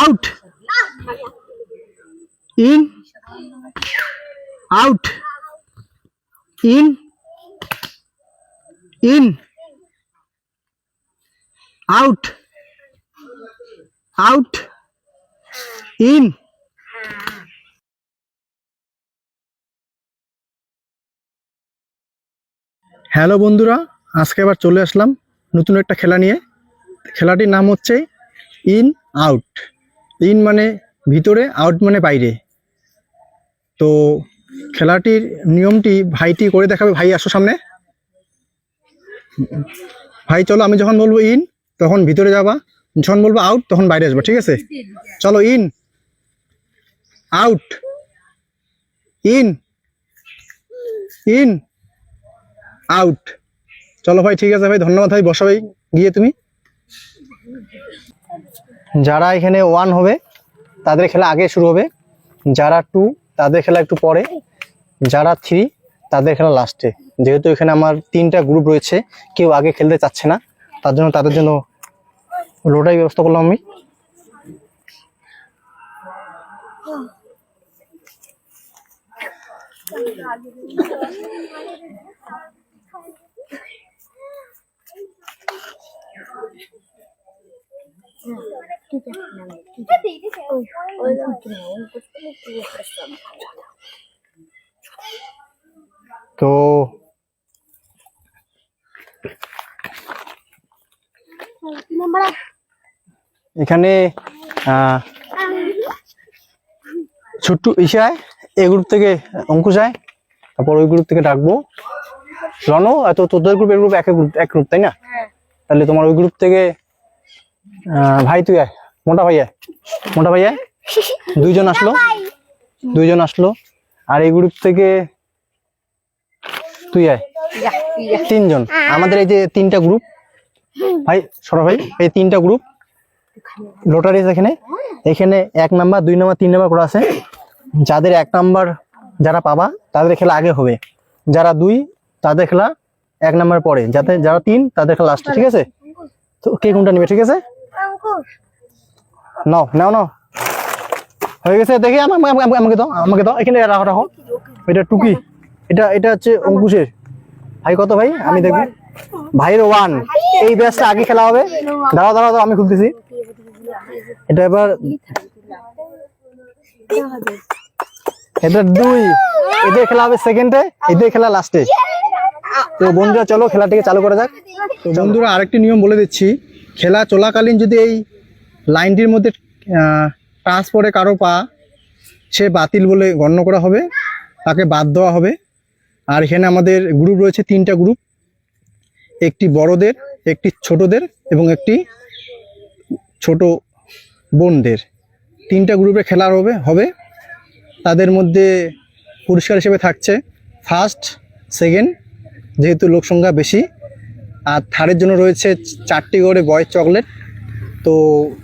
Out in out in in out out in hello বন্ধুরা। আজকে আবার চলে আসলাম নতুন একটা খেলা নিয়ে। খেলাটির নাম হচ্ছে ইন, আউট। ইন মানে ভিতরে, আউট মানে বাইরে। তো খেলাটির নিয়মটি ভাইটি করে দেখাবে, ভাই আসো সামনে। ভাই, চলো, আমি যখন বলব ইন, তখন ভিতরে যাবা। যখন বলব আউট, তখন বাইরে আসবা, ঠিক আছে? চলো, in. Out. In. In. Out. চলো ভাই, ঠিক আছে ভাই, ধন্যবাদ ভাই, বসো ভাই, গিয়ে তুমি। যারা এখানে ওয়ান হবে তাদের খেলা আগে শুরু হবে। যারা টু তাদের খেলা একটু পরে। যারা থ্রি তাদের খেলা লাস্টে যেহেতু এখানে আমার তিনটা গ্রুপ রয়েছে কেউ আগে খেলতে চাচ্ছে না। তার জন্য তাদের জন্য লোটাই ব্যবস্থা করলাম আমি। তো এখানে আহ, ছোট্ট ইশায় এই গ্রুপ থেকে অঙ্কুশ আয় তারপর ওই গ্রুপ থেকে ডাকবো। রণ এত তোদের গ্রুপ এর গ্রুপ এক গ্রুপ এক গ্রুপ তাই না? তাহলে তোমার ওই গ্রুপ থেকে আহ, ভাই তুই আয়। মোটা ভাইয়া মোটা ভাইয়া দুইজন আসলো দুইজন আসলো আর এই গ্রুপ থেকে তুই আয়। তিনজন। আমাদের এই যে তিনটা গ্রুপ ভাই সরো ভাই এই তিনটা গ্রুপ লোটারিজ এখানে। এখানে এক নাম্বার দুই নাম্বার তিন নাম্বার করে আছে। যাদের এক নাম্বার যারা পাবা তাদের খেলা আগে হবে। যারা দুই তাদের খেলা এক নাম্বার পরে। যাতে যারা তিন তাদের খেলা লাস্টে ঠিক আছে? তো কে কোনটা নেবে ঠিক আছে? নাও নাও নাও। হয়ে গেছে দেখি আমা- আমা- আমা- আমাকে দাও আমাকে দাও। এখানে রাখো রাখো। এটা টুকি এটা এটা হচ্ছে অঙ্কুশের। ভাই কত ভাই? আমি দেখব। ভাইয়ের ওয়ান এই ব্যাচটা আগে খেলা হবে। দাঁড়াও দাঁড়াও, আমি খুলতেছি। এটা এবার এটা দুই। এদের খেলা হবে সেকেন্ডে এদের খেলা লাস্টে তো বন্ধুরা চলো খেলাটিকে চালু করা যাক। তো বন্ধুরা আরেকটি নিয়ম বলে দিচ্ছি। খেলা চলাকালীন যদি এই লাইনটির মধ্যে টাচ পড়ে কারও পা সে বাতিল বলে গণ্য করা হবে, তাকে বাদ দেওয়া হবে। আর এখানে আমাদের গ্রুপ রয়েছে, তিনটা গ্রুপ একটি বড়দের, একটি ছোটদের এবং একটি ছোট বোনদের। তিনটা গ্রুপে খেলা হবে হবে। তাদের মধ্যে পুরস্কার হিসেবে থাকছে ফার্স্ট সেকেন্ড যেহেতু লোক সংখ্যা বেশি। আর থার্ডের জন্য রয়েছে চারটি করে বয়ের চকলেট তো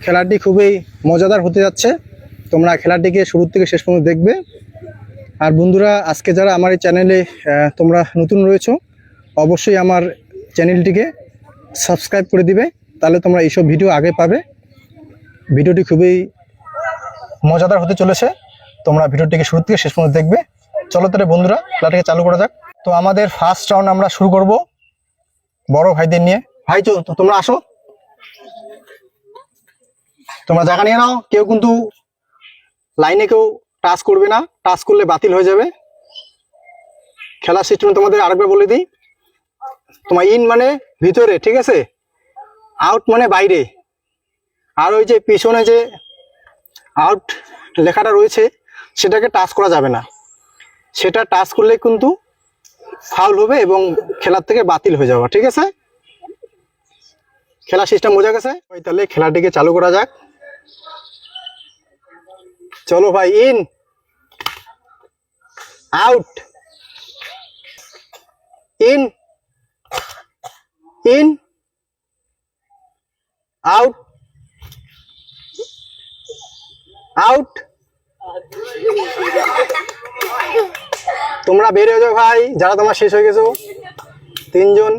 খেলাটি খুবই মজাদার হতে যাচ্ছে। তোমরা খেলাটিকে শুরু থেকে শেষ পর্যন্ত দেখবে। আর বন্ধুরা, আজকে যারা আমার এই চ্যানেলে তোমরা নতুন রয়েছো, অবশ্যই আমার চ্যানেলটিকে সাবস্ক্রাইব করে দিবে, তাহলে তোমরা এইসব ভিডিও আগে পাবে। ভিডিওটি খুবই মজাদার হতে চলেছে। তোমরা ভিডিওটিকে শুরু থেকে শেষ পর্যন্ত দেখবে। চলো তাহলে বন্ধুরা, খেলাটাকে চালু করা যাক। তো আমাদের ফার্স্ট রাউন্ড আমরা শুরু করব বড় ভাইদের নিয়ে। ভাই, তো তোমরা আসো। তোমরা জায়গা নিয়ে নাও, কেউ কিন্তু লাইনে কেউ টাচ করবে না টাচ করলে বাতিল হয়ে যাবে। খেলার সিস্টেম তোমাদের আরেকবার বলে দিই। তোমার ইন মানে ভিতরে, ঠিক আছে? আউট মানে বাইরে। আর ওই যে পিছনে যে আউট লেখাটা রয়েছে, সেটাকে টাচ করা যাবে না। সেটা টাচ করলে কিন্তু ফাউল হবে এবং খেলার থেকে বাতিল হয়ে যাবে, ঠিক আছে? খেলা সিস্টেম বোঝা গেছে? ওই তাহলে খেলাটিকে চালু করা যাক। চলো ভাই in out in in out out তোমরা বের হয়ে যাও ভাই, যারা তোমার শেষ হয়ে গেছো। তিনজন।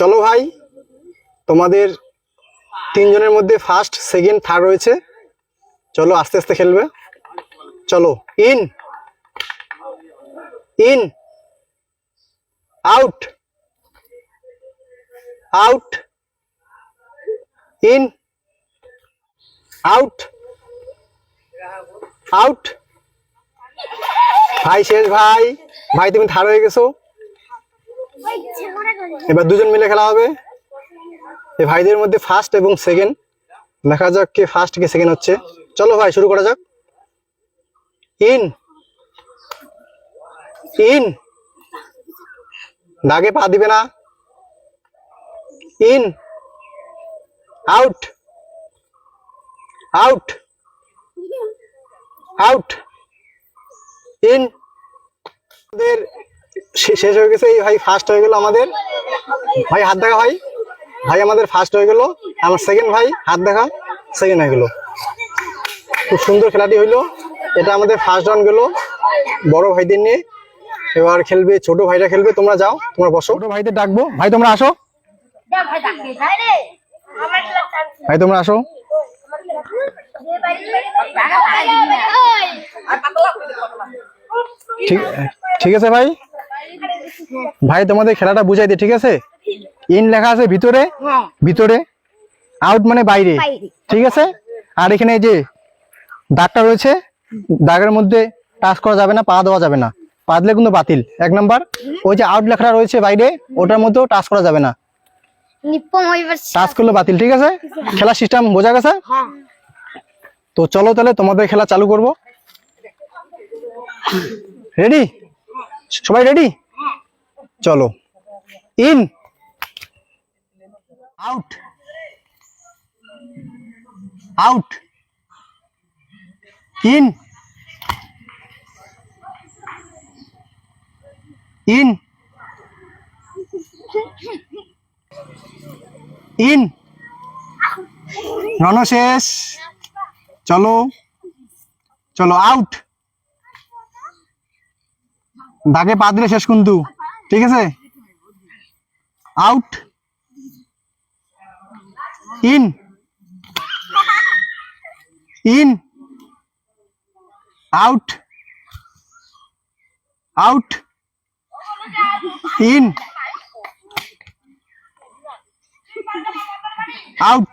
চলো ভাই, তোমাদের তিনজনের মধ্যে ফার্স্ট সেকেন্ড থার্ড রয়েছে। চলো আস্তে আস্তে খেলবে। চলো in in out out in out out ভাই, শেষ ভাই। ভাই, তুমি থার্ড হয়ে গেছো। এবার দুজন মিলে খেলা হবে। এই ভাইদের মধ্যে ফার্স্ট এবং সেকেন্ড দেখা যাক কে ফার্স্ট কে সেকেন্ড হচ্ছে। চলো ভাই, শুরু করা যাক। ইন। ইন। দাগে পা দিবে না। In. Out. Out. Out. In. আমাদের শেষ হয়ে গেছে। এই ভাই ফার্স্ট হয়ে গেল আমাদের। ভাই, হাত দেখা ভাই ভাই, আমাদের ফার্স্ট হয়ে গেল। আমার সেকেন্ড ভাই, হাত দেখা সেকেন্ড হয়ে গেল। খুব সুন্দর খেলাটি হইল। এটা আমাদের ফার্স্ট রাউন্ড গেল। বড় ভাইদের নিয়ে। এবার খেলবে ছোট ভাইরা খেলবে। তোমরা যাও তোমরা বসো। ছোট ভাইদের ডাকবো। ভাই তোমরা আসো। ভাই তোমরা আসো। ঠিক ঠিক আছে ভাই। ভাই তোমাদের খেলাটা বুঝাই দে ঠিক আছে? ইন লেখা আছে ভিতরে। ভিতরে। আউট মানে বাইরে। ঠিক আছে? আর এখানে যে দাগটা রয়েছে দাগের মধ্যে টাচ করা যাবে না পা দেওয়া যাবে না। পা দিলে কিন্তু বাতিল। এক নাম্বার ওই যে আউট লেখাটা রয়েছে বাইরে ওটার মধ্যেও টাচ করা যাবে না। টাচ করলে বাতিল ঠিক আছে? খেলার সিস্টেম বোঝা গেছে? হ্যাঁ। তো চলো তাহলে তোমাদের খেলা চালু করব। রেডি সবাই রেডি চলো। In out out in. In. In. রণশেষ চলো। চলো আউট দাগে পা দিলে শেষ কিন্তু। ঠিক আছে? Out in. In. Out. Out. In out.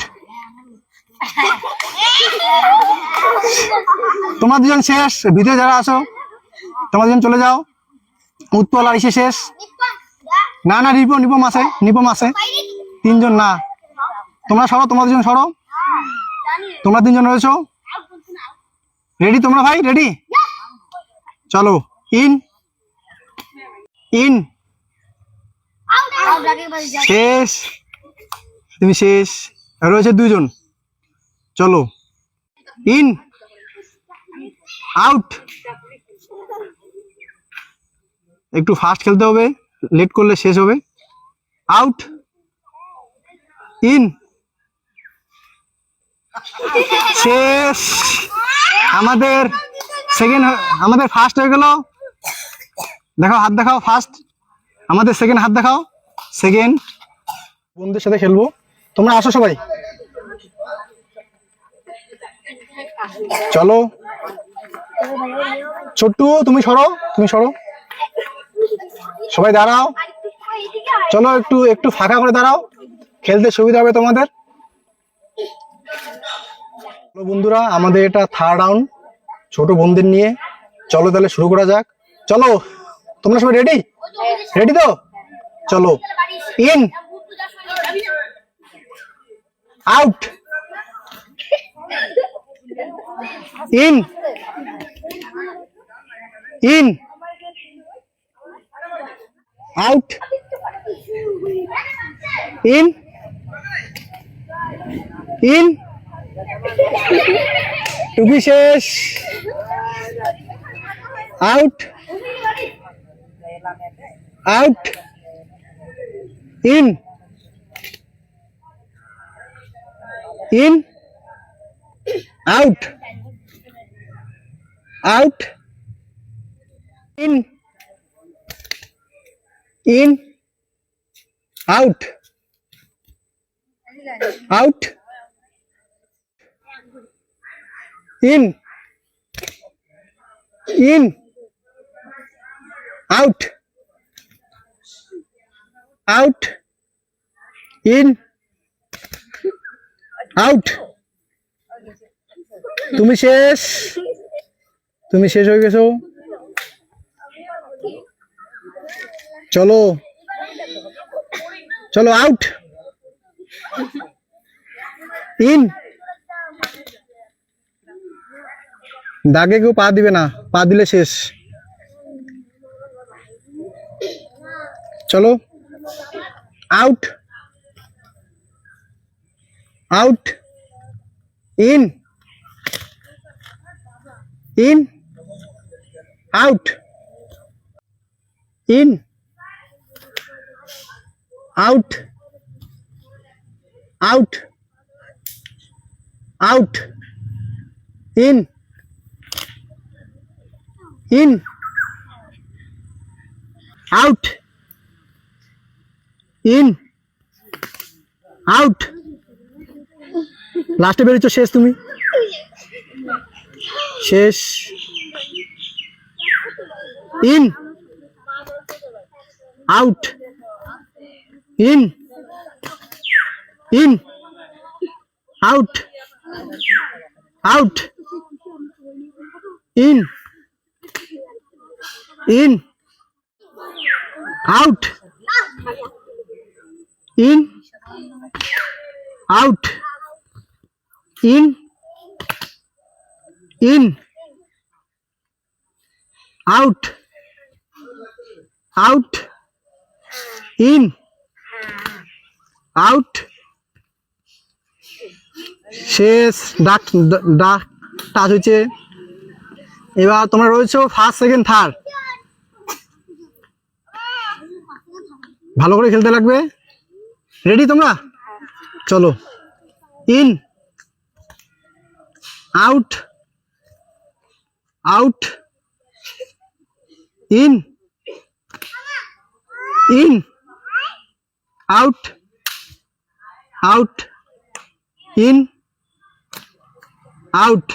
তোমার দুজন শেষ, ভিতরে যারা আসো তোমার দুজন চলে যাও। উৎপল আর শেষ। না না রিপম রিপম আছে নিপম আছে তিনজন না। তোমরা সরো তোমার দুজন সরো। তোমরা তিনজন রয়েছো। রেডি তোমরা ভাই? রেডি চলো। ইন ইন শেষ। তুমি শেষ। রয়েছে দুজন। চলো। ইন আউট একটু ফাস্ট খেলতে হবে। লেট করলে শেষ হবে। আউট ইন শেষ। আমাদের সেকেন্ড আমাদের ফার্স্ট হয়ে গেল। দেখাও হাত দেখাও ফার্স্ট আমাদের সেকেন্ড হাত দেখাও। সেকেন্ড বন্ধুদের সাথে খেলব। তোমরা আসো সবাই। চলো। ছোট্টু, তুমি সরো তুমি সরো। সবাই দাঁড়াও। চলো একটু একটু ফাঁকা করে দাঁড়াও। খেলতে সুবিধা হবে তোমাদের। চলো বন্ধুরা, আমাদের এটা থার্ড রাউন্ড ছোট বোনদের নিয়ে। চলো তাহলে শুরু করা যাক। চলো, তোমরা সবাই রেডি রেডি তো? চলো। In out in in out in in টুপি শেষ out out in in out out in in. Out. Out. In. In. Out. Out. In. Out. তুমি শেষ? তুমি শেষ হয়ে গেছো? চলো। চলো, আউট। ইন। দাগে কেউ পা দিবে না, পা দিলে শেষ। চলো। Out out in in out in out out out in in. Out. In. Out. লাস্টে বেরোচ্ছ শেষ তুমি? শেষ। In. Out. In. In. Out. Out. In. In, out. In out. In in, out. Out, in, out. শেষ, ডাক ডাক touch হয়েছে এবার তোমরা রয়েছো ফার্স্ট সেকেন্ড থার্ড ভালো করে খেলতে লাগবে? রেডি তোমরা? চলো। In out out in in out out in out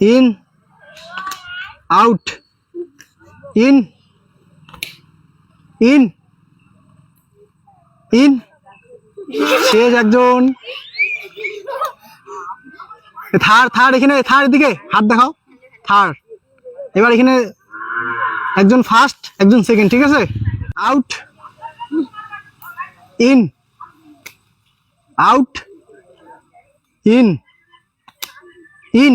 in out in in in. শেষ একজন। থার থার, এখানে, থার দিকে হাত দেখাও। থার। এবার এখানে একজন ফার্স্ট একজন সেকেন্ড ঠিক আছে? Out in out in in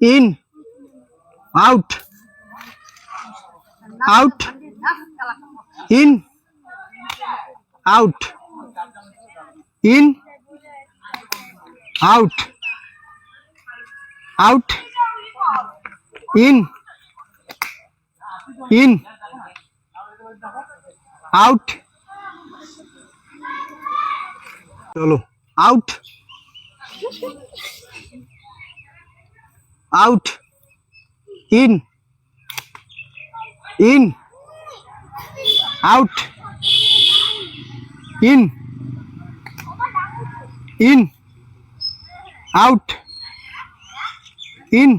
in out out in out in out out in in out চলো out out in in out in. In. Out. In.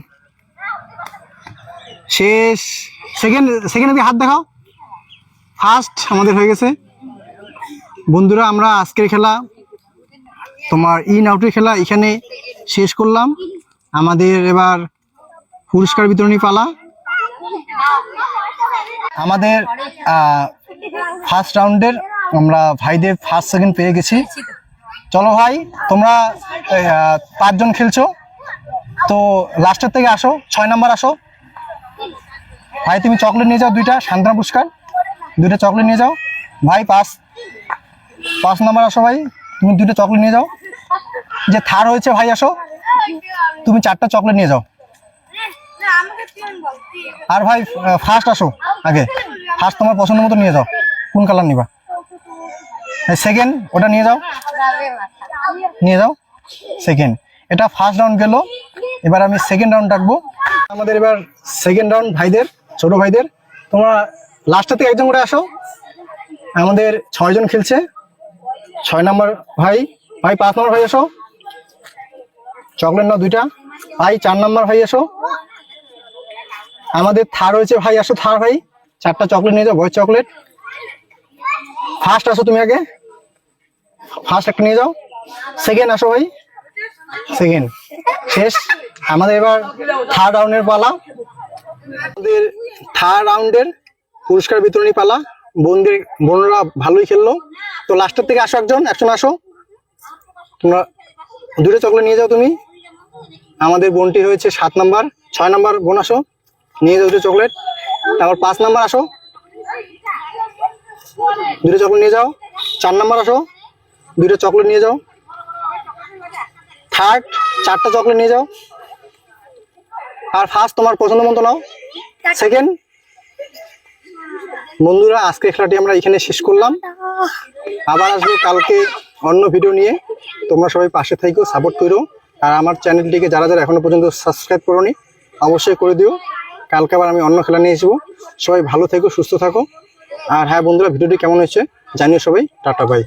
শেষ। সেকেন্ড সেকেন্ড দিকে হাত দেখাও। ফার্স্ট আমাদের হয়ে গেছে। বন্ধুরা, আমরা আজকের খেলা, তোমার ইন আউটের খেলা এখানে শেষ করলাম। আমাদের এবার পুরস্কার বিতরণী পালা। আমাদের ফার্স্ট রাউন্ডের আমরা ভাইদের ফার্স্ট সেকেন্ড পেয়ে গেছি। চলো ভাই, তোমরা পাঁচজন খেলছো। তো লাস্টের থেকে আসো, ছয় নাম্বার আসো। ভাই, তুমি চকলেট নিয়ে যাও দুইটা, সান্ত্বনা পুরস্কার। দুইটা চকলেট নিয়ে যাও। ভাই, পাঁচ। পাঁচ নাম্বার আসো ভাই, তুমি দুইটা চকলেট নিয়ে যাও। যে থার হয়েছে, ভাই, আসো। তুমি চারটা চকলেট নিয়ে যাও। আর ভাই ফার্স্ট আসো, আগে। ফার্স্ট তোমার পছন্দ মতো নিয়ে যাও। কোন কালার নিবা? সেকেন্ড ওটা নিয়ে যাও। নিয়ে যাও। সেকেন্ড এটা ফার্স্ট রাউন্ড গেল। এবার আমি সেকেন্ড রাউন্ড ডাকবো। আমাদের এবার সেকেন্ড রাউন্ড ভাইদের, ছোট ভাইদের। তোমরা লাস্টের থেকে একজন করে আসো। আমাদের ছয়জন খেলছে। ছয় নাম্বার ভাই। ভাই, পাঁচ নম্বর ভাই আসো চকলেট নাও দুইটা। ভাই, চার নাম্বার ভাই এসো। আমাদের থার হয়েছে ভাই। আসো থার ভাই। চারটা চকলেট নিয়ে যাও ভয়ের চকলেট ফার্স্ট আসো তুমি আগে। ফার্স্ট একটা নিয়ে যাও। সেকেন্ড আসো ভাই। সেকেন্ড শেষ আমাদের এবার থার্ড রাউন্ডের পালা। আমাদের থার্ড রাউন্ডের পুরস্কার বিতরণী পালা। বোনদের, বোনরা ভালোই খেললো। তো লাস্টের থেকে আসো একজন একজন আসো। তোমরা দুটো চকলেট নিয়ে যাও তুমি। আমাদের বোনটি হয়েছে সাত নাম্বার, ছয় নাম্বার বোন আসো। নিয়ে যাও দুটো চকলেট। তারপর পাঁচ নাম্বার আসো। দুটো চকলেট নিয়ে যাও। চার নাম্বার আসো। দুটো চকলেট নিয়ে যাও। থার্ড, চারটা চকলেট নিয়ে যাও। আর ফার্স্ট তোমার পছন্দ মতো নাও। সেকেন্ড, বন্ধুরা আজকে খেলাটি আমরা এখানে শেষ করলাম। আবার আসব কালকে অন্য ভিডিও নিয়ে। তোমরা সবাই পাশে থেকেও সাপোর্ট করো। আর আমার চ্যানেলটিকে যারা যারা এখনও পর্যন্ত সাবস্ক্রাইব করোনি, অবশ্যই করে দিও। কালকে আবার আমি অন্য খেলা নিয়ে আসব। সবাই ভালো থেকো, সুস্থ থাকো। আর হ্যাঁ বন্ধুরা ভিডিওটি কেমন হয়েছে জানিও সবাই। Tata bye